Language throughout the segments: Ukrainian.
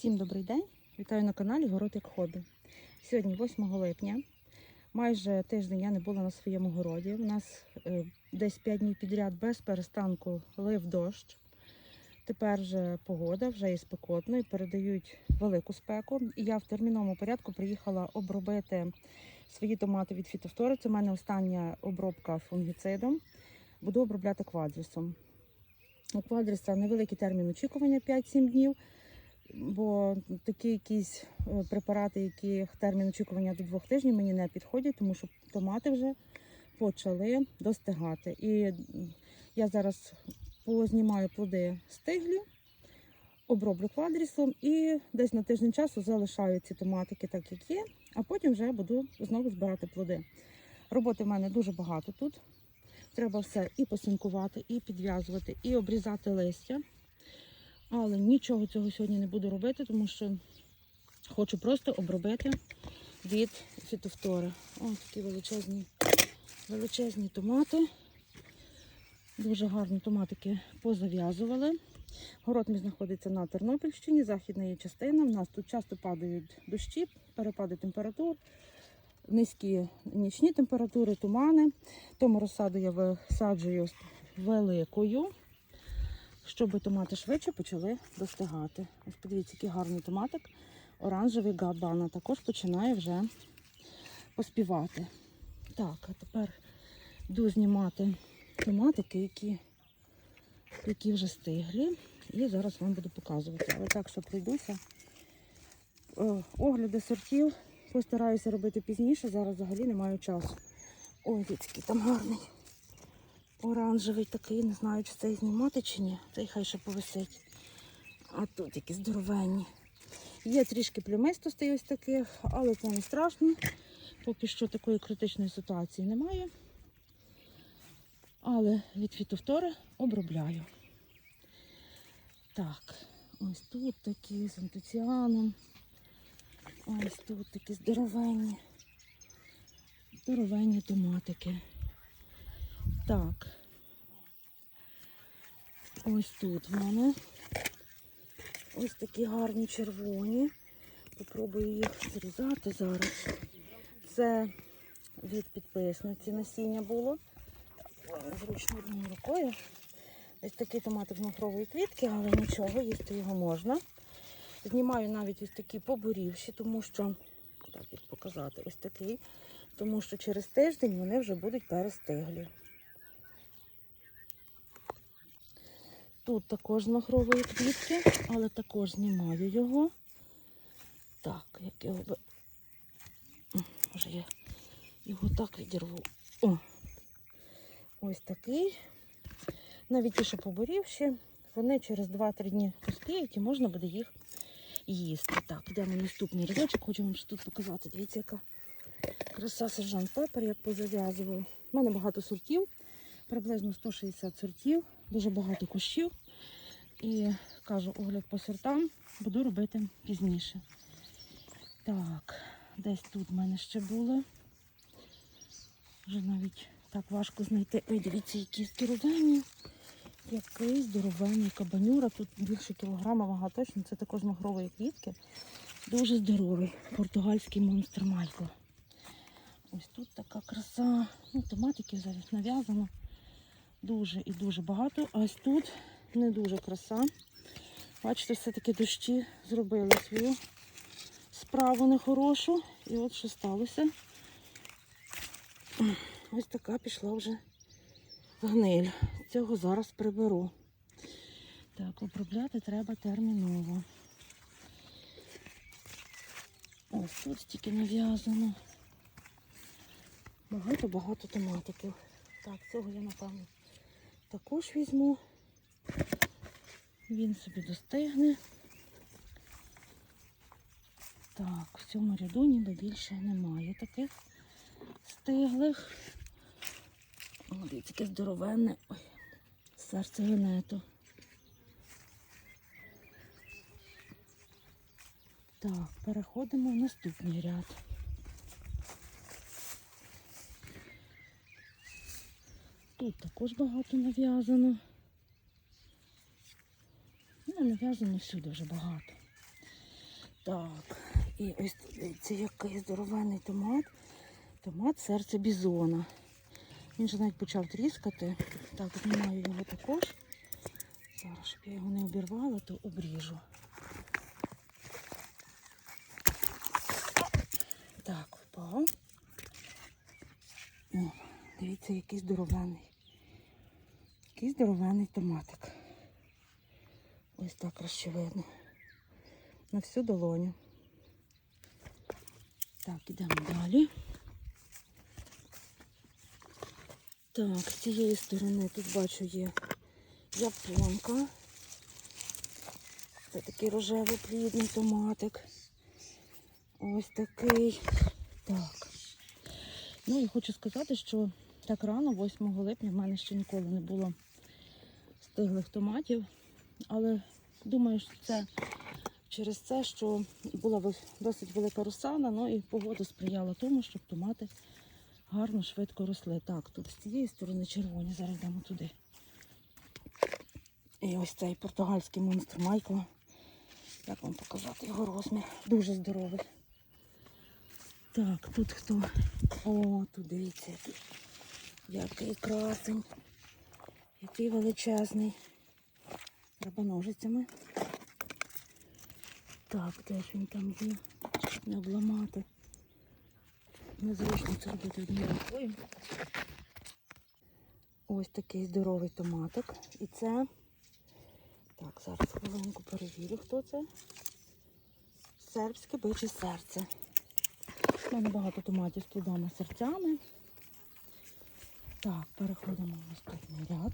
Всім добрий день! Вітаю на каналі Город як хобі. Сьогодні 8 липня. Майже тиждень я не була на своєму городі. У нас е, десь 5 днів підряд без перестанку лив дощ. Тепер вже погода, вже і спекотно, і передають велику спеку. І я в терміновому порядку приїхала обробити свої томати від фітофтори. Це в мене остання обробка фунгіцидом. Буду обробляти квадрісом. У квадріса невеликий термін очікування 5-7 днів бо такі якісь е, препарати, які термін очікування до двох тижнів мені не підходять, тому що томати вже почали достигати. І я зараз познімаю плоди стиглі, оброблю квадрісом і десь на тиждень часу залишаю ці томатики так, як є, а потім вже буду знову збирати плоди. Роботи в мене дуже багато тут. Треба все і посинкувати, і підв'язувати, і обрізати листя. Але нічого цього сьогодні не буду робити, тому що хочу просто обробити від фітофтори. Ось такі величезні, величезні томати. Дуже гарні томатики позав'язували. Город мій знаходиться на Тернопільщині, західна її частина. У нас тут часто падають дощі, перепади температур, низькі нічні температури, тумани. Тому розсаду я висаджую великою щоб томати швидше почали достигати. Ось подивіться, який гарний томатик. Оранжевий габана також починає вже поспівати. Так, а тепер йду знімати томатики, які, які вже стиглі. І зараз вам буду показувати. Але так, що пройдуся. Е, Огляди сортів постараюся робити пізніше, зараз взагалі не маю часу. Ой, який там гарний. Оранжевий такий, не знаю, чи цей знімати чи ні. Цей хай ще повисить. А тут які здоровенні. Є трішки плямистостей ось таких, але це не страшно. Поки що такої критичної ситуації немає. Але від фітофтори обробляю. Так, ось тут такі з антоціаном. Ось тут такі здоровенні. Здоровенні томатики. Так. Ось тут в мене ось такі гарні червоні. Попробую їх зрізати зараз. Це від підписниці насіння було. Зручно одною рукою. Ось такий томатик з махрової квітки, але нічого, їсти його можна. Знімаю навіть ось такі поборівші, тому що, так як показати, ось такий, тому що через тиждень вони вже будуть перестиглі. Тут також з махрової квітки, але також знімаю його. Так, як його би. Може я його так відірву. О! Ось такий. Навіть ті, що поборівші, вони через 2-3 дні поспіють і можна буде їх їсти. Так, йдемо в наступний рядочок, хочу вам тут показати. Дивіться, яка краса сержант пепер, як позав'язував. У мене багато сортів, приблизно 160 сортів, дуже багато кущів. І кажу, огляд по сортам буду робити пізніше. Так, десь тут в мене ще було. Вже навіть так важко знайти. Ой, дивіться, які здоровенні. Який здоровенний кабанюра. Тут більше кілограма вага точно. Це також махрової квітки. Дуже здоровий. Португальський монстр Майкл. Ось тут така краса. Ну, томатиків зараз нав'язано. Дуже і дуже багато. А ось тут не дуже краса. Бачите, все-таки дощі зробили свою справу нехорошу. І от що сталося. Ось така пішла вже гниль. Цього зараз приберу. Так, обробляти треба терміново. Ось тут стільки нав'язано. Багато-багато томатиків. Так, цього я, напевно, також візьму. Він собі достигне. Так, в цьому ряду ніби більше немає таких стиглих. О, дивіться, яке здоровенне. Ой, серце генету. Так, переходимо в наступний ряд. Також багато нав'язано. Ну, нав'язано всюди вже багато. Так, і ось дивіться, який здоровенний томат. Томат серце бізона. Він же навіть почав тріскати. Так, знімаю його також. Зараз, щоб я його не обірвала, то обріжу. Так, впав. О, дивіться, який здоровенний. Який здоровенний томатик. Ось так краще видно. На всю долоню. Так, ідемо далі. Так, з цієї сторони тут бачу є японка. Це такий рожевий плідний томатик. Ось такий. Так. Ну і хочу сказати, що так рано, 8 липня, в мене ще ніколи не було стиглих томатів. Але думаю, що це через це, що була досить велика росана, ну і погода сприяла тому, щоб томати гарно, швидко росли. Так, тут з цієї сторони червоні, зараз йдемо туди. І ось цей португальський монстр Майкла. Як вам показати його розмір? Дуже здоровий. Так, тут хто? О, тут дивіться, який красень, який величезний. Треба ножицями. Так, ж він там є? Щоб не обламати. Незручно це робити однією рукою. Ось такий здоровий томатик. І це. Так, зараз хвилинку перевірю, хто це. Сербське биче серце. У мене багато томатів з плодами серцями. Так, переходимо в наступний ряд.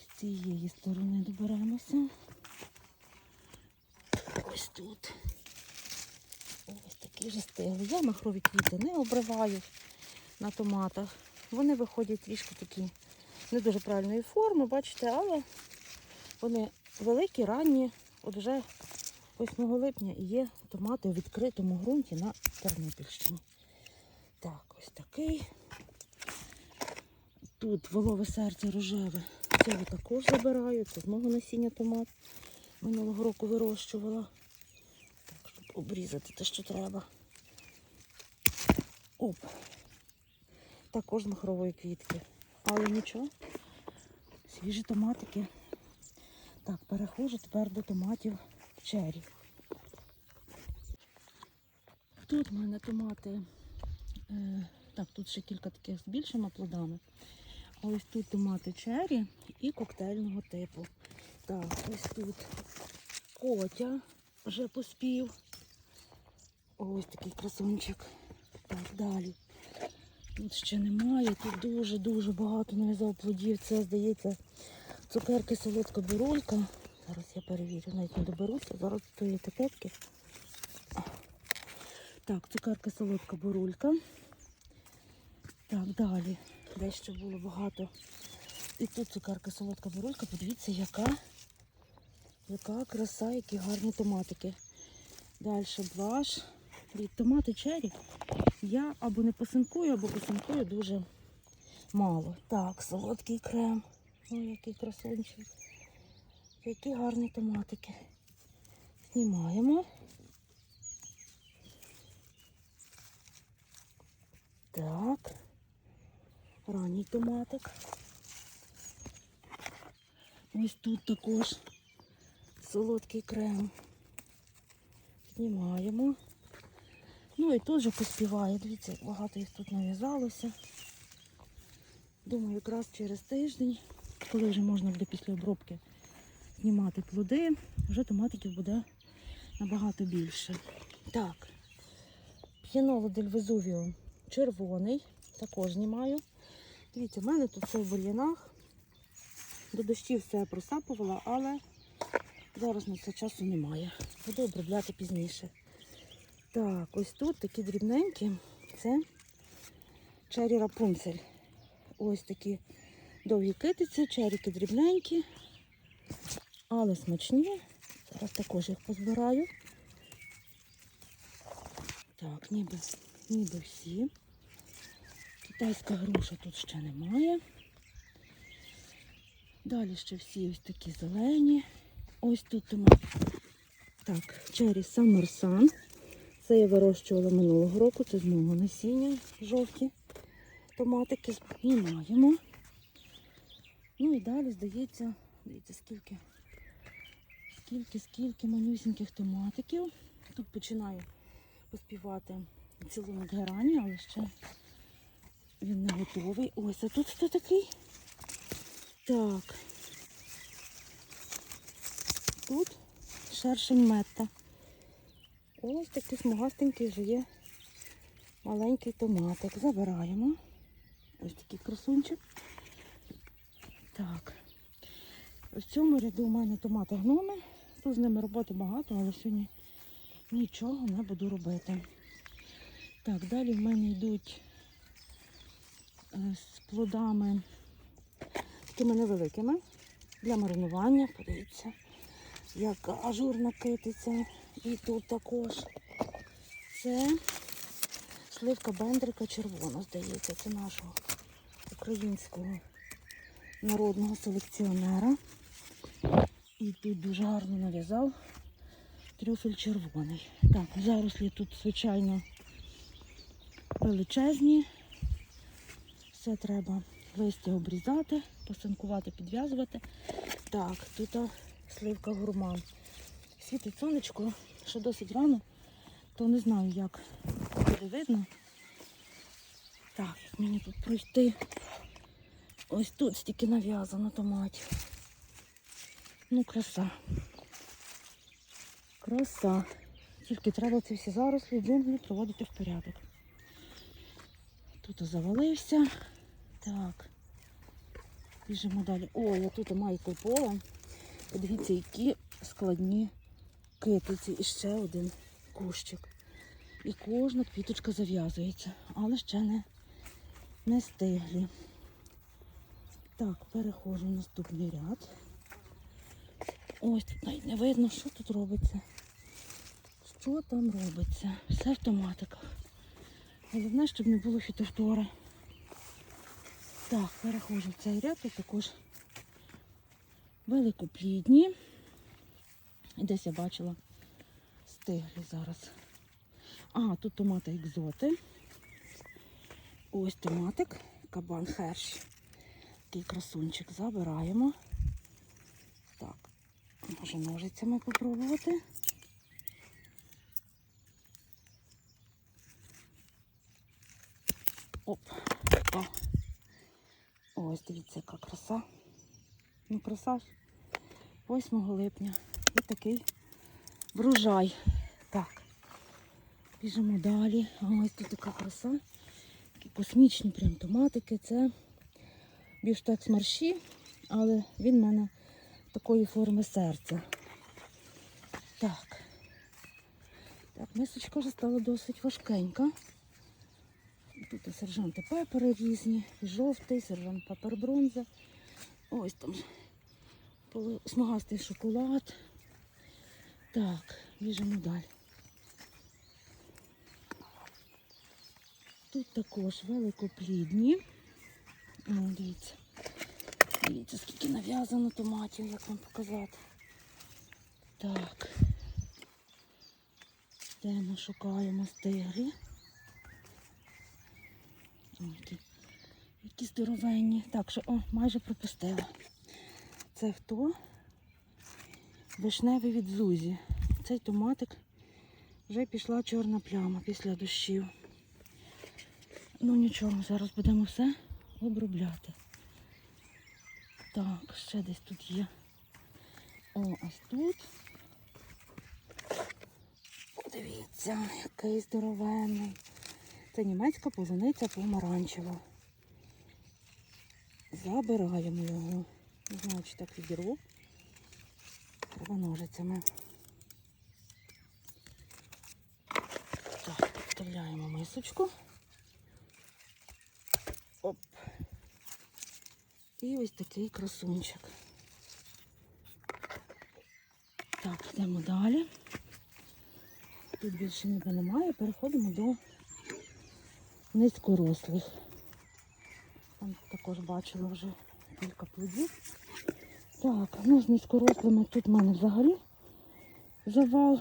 З цієї сторони доберемося. Ось тут. Ось такі вже стигли. Я махрові квіти не обриваю на томатах. Вони виходять трішки такі не дуже правильної форми, бачите, але вони великі, ранні. От вже 8 липня і є томати у відкритому ґрунті на Тернопільщині. Так, ось такий. Тут волове серце рожеве. Я також забираю. Це з мого насіння томат. Минулого року вирощувала. Так, щоб обрізати те, що треба. Оп. Також з махрової квітки. Але нічого. Свіжі томатики. Так, переходжу тепер до томатів чері. Тут в мене томати. Е, так, тут ще кілька таких з більшими плодами. Ось тут томати чері і коктейльного типу. Так, ось тут котя вже поспів. Ось такий красунчик. Так, далі. Тут ще немає, тут дуже-дуже багато нав'язав плодів. Це, здається, цукерки солодка бурулька. Зараз я перевірю, навіть не доберуся. Зараз тої етикетки. Так, цукерка солодка бурулька. Так, далі. Дещо було багато. І тут цукерка солодка бурулька. Подивіться, яка, яка краса, які гарні томатики. Далі блаш. Томати чері я або не посинкую, або посинкую дуже мало. Так, солодкий крем. Ой, який красунчик. Які гарні томатики. Знімаємо. Так. Ранній томатик. Ось тут також солодкий крем. Знімаємо. Ну і же поспіває. Дивіться, як багато їх тут нав'язалося. Думаю, якраз через тиждень, коли вже можна буде після обробки знімати плоди, вже томатиків буде набагато більше. Так, п'яноло Везувіо червоний, також знімаю. Дивіться, в мене тут все в бур'янах. До дощів все просапувала, але зараз на це часу немає. Буду обробляти пізніше. Так, ось тут такі дрібненькі. Це чері рапунцель. Ось такі довгі китиці, черіки дрібненькі, але смачні. Зараз також їх позбираю. Так, ніби, ніби всі. Китайська груша тут ще немає. Далі ще всі ось такі зелені. Ось тут томат Так, Cherry Summer Sun. Це я вирощувала минулого року, це з мого насіння жовті томатики знімаємо. Ну і далі, здається, дивіться, скільки, скільки, скільки манюсіньких томатиків. Тут починаю поспівати цілунок герані, але ще він не готовий. Ось, а тут хто такий? Так. Тут шершень метта. Ось такий смугастенький вже є маленький томатик. Забираємо. Ось такий красунчик. Так. В цьому ряду у мене томати гноми. Тут з ними роботи багато, але сьогодні нічого не буду робити. Так, далі в мене йдуть з плодами такими невеликими для маринування. Подивіться, яка ажурна китиця. І тут також це сливка бендрика червона, здається, це нашого українського народного селекціонера. І тут дуже гарно нав'язав трюфель червоний. Так, зарослі тут, звичайно, величезні. Все треба листя обрізати, посанкувати, підв'язувати. Так, тут сливка гурман. Світить сонечко, що досить рано, то не знаю, як буде видно. Так, як мені тут пройти. Ось тут стільки нав'язано томатів. Ну, краса. Краса. Тільки треба ці всі зарослі джунглі проводити в порядок. Тут завалився. Так. Біжимо далі. О, я тут Майкл Пола. Подивіться, які складні китиці. І ще один кущик. І кожна квіточка зав'язується, але ще не, не стиглі. Так, переходжу в наступний ряд. Ось тут навіть не видно, що тут робиться. Що там робиться? Все в томатиках. Головне, щоб не було фітофтори. Так, переходжу в цей ряд, тут також великоплідні. Десь я бачила стиглі зараз. А, тут томати екзоти. Ось томатик, кабан херш. Такий красунчик забираємо. Так, може ножицями попробувати. Оп, о. Ось, дивіться, яка краса. Ну, краса. ж. 8 липня. І такий врожай. Так. Біжимо далі. А Ось тут така краса. Такі космічні прям томатики. Це біштекс марші, але він в мене такої форми серця. Так. Так, мисочка вже стала досить важкенька. Тут сержанти пепери різні, жовтий, сержант пепер бронза. Ось там смугастий шоколад. Так, біжимо далі. Тут також великоплідні. О, дивіться. Дивіться, скільки нав'язано томатів, як вам показати. Так. Де ми шукаємо стиглі? Які, які здоровенні. Так, що, о, майже пропустила. Це хто? Вишневий від Зузі. Цей томатик вже пішла чорна пляма після дощів. Ну нічого, зараз будемо все обробляти. Так, ще десь тут є. О, ось тут. Подивіться, який здоровенний. Це німецька полуниця помаранчева. Забираємо його. Не так відірву. Треба ножицями. Так, вставляємо мисочку. Оп. І ось такий красунчик. Так, йдемо далі. Тут більше ніби немає. Переходимо до низькорослих. Там також бачила вже кілька плодів. Так, ну з низькорослими тут в мене взагалі завал.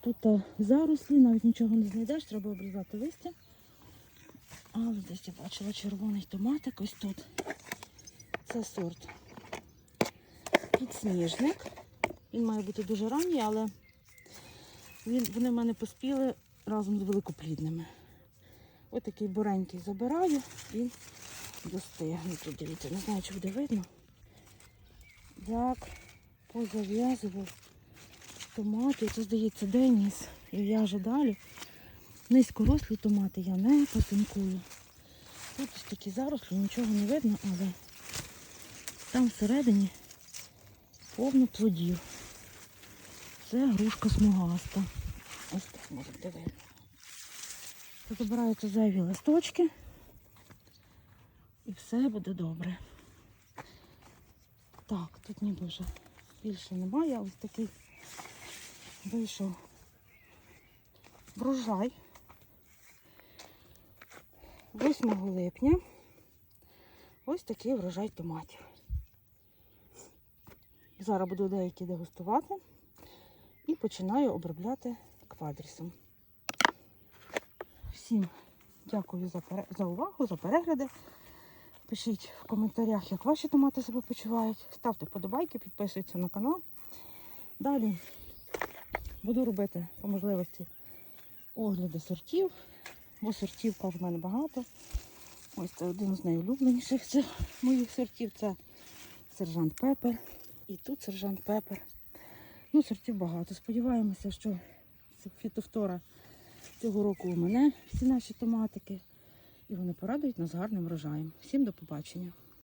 Тут зарослі, навіть нічого не знайдеш, треба обрізати листя. Але десь я бачила червоний томатик ось тут. Це сорт підсніжник. Він має бути дуже ранній, але він, вони в мене поспіли разом з великоплідними. Ось такий буренький забираю, він достигне. Тут дивіться, не знаю, чи буде видно. Як позав'язував томати. Це, здається, Деніс і в'яже далі. Низькорослі томати я не пасинкую. Тут ось такі зарослі, нічого не видно, але там всередині повно плодів. Це грушка смугаста. Ось так Тут Забираються зайві листочки. І все буде добре. Так, тут ніби вже більше немає. Ось такий вийшов врожай. 8 липня. Ось такий врожай томатів. Зараз буду деякі дегустувати і починаю обробляти квадрісом. Всім дякую за, за увагу, за перегляди. Пишіть в коментарях, як ваші томати себе почувають. Ставте вподобайки, підписуйтесь на канал. Далі буду робити по можливості огляди сортів, бо сортів кажу, в мене багато. Ось це один з найулюбленіших цих моїх сортів. Це сержант Пепер. І тут сержант Пепер. Ну, сортів багато. Сподіваємося, що це фітофтора цього року у мене всі наші томатики. І вони порадують нас гарним врожаєм. Всім до побачення.